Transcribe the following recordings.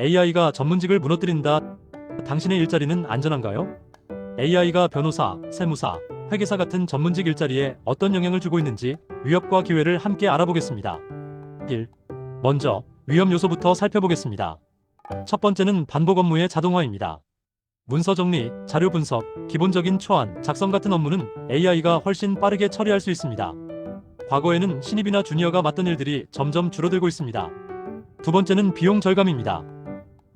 AI가 전문직을 무너뜨린다. 당신의 일자리는 안전한가요? AI가 변호사, 세무사, 회계사 같은 전문직 일자리에 어떤 영향을 주고 있는지 위협과 기회를 함께 알아보겠습니다. 1. 먼저 위험 요소부터 살펴보겠습니다. 첫 번째는 반복 업무의 자동화입니다. 문서 정리, 자료 분석, 기본적인 초안, 작성 같은 업무는 AI가 훨씬 빠르게 처리할 수 있습니다. 과거에는 신입이나 주니어가 맡던 일들이 점점 줄어들고 있습니다. 두 번째는 비용 절감입니다.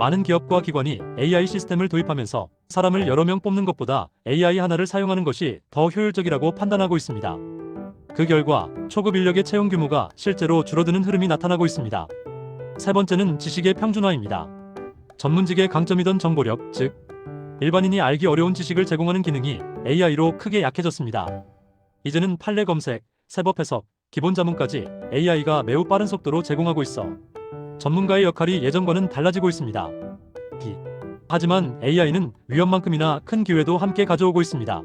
많은 기업과 기관이 AI 시스템을 도입하면서 사람을 여러 명 뽑는 것보다 AI 하나를 사용하는 것이 더 효율적이라고 판단하고 있습니다. 그 결과 초급 인력의 채용 규모가 실제로 줄어드는 흐름이 나타나고 있습니다. 세 번째는 지식의 평준화입니다. 전문직의 강점이던 정보력, 즉 일반인이 알기 어려운 지식을 제공하는 기능이 AI로 크게 약해졌습니다. 이제는 판례 검색, 세법 해석, 기본 자문까지 AI가 매우 빠른 속도로 제공하고 있어 전문가의 역할이 예전과는 달라지고 있습니다. 기. 하지만 AI는 위험만큼이나 큰 기회도 함께 가져오고 있습니다.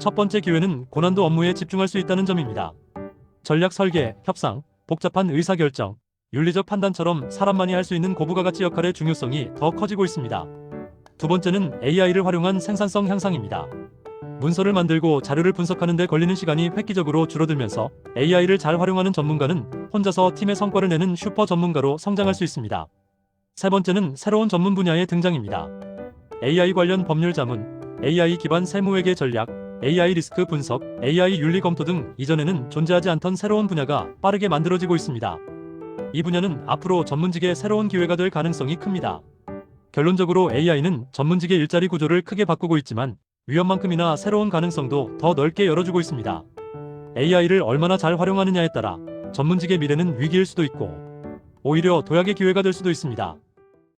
첫 번째 기회는 고난도 업무에 집중할 수 있다는 점입니다. 전략 설계, 협상, 복잡한 의사결정, 윤리적 판단처럼 사람만이 할 수 있는 고부가 가치 역할의 중요성이 더 커지고 있습니다. 두 번째는 AI를 활용한 생산성 향상입니다. 문서를 만들고 자료를 분석하는 데 걸리는 시간이 획기적으로 줄어들면서 AI를 잘 활용하는 전문가는 혼자서 팀의 성과를 내는 슈퍼 전문가로 성장할 수 있습니다. 세 번째는 새로운 전문 분야의 등장입니다. AI 관련 법률 자문, AI 기반 세무회계 전략, AI 리스크 분석, AI 윤리 검토 등 이전에는 존재하지 않던 새로운 분야가 빠르게 만들어지고 있습니다. 이 분야는 앞으로 전문직의 새로운 기회가 될 가능성이 큽니다. 결론적으로 AI는 전문직의 일자리 구조를 크게 바꾸고 있지만 위험만큼이나 새로운 가능성도 더 넓게 열어주고 있습니다. AI를 얼마나 잘 활용하느냐에 따라 전문직의 미래는 위기일 수도 있고 오히려 도약의 기회가 될 수도 있습니다.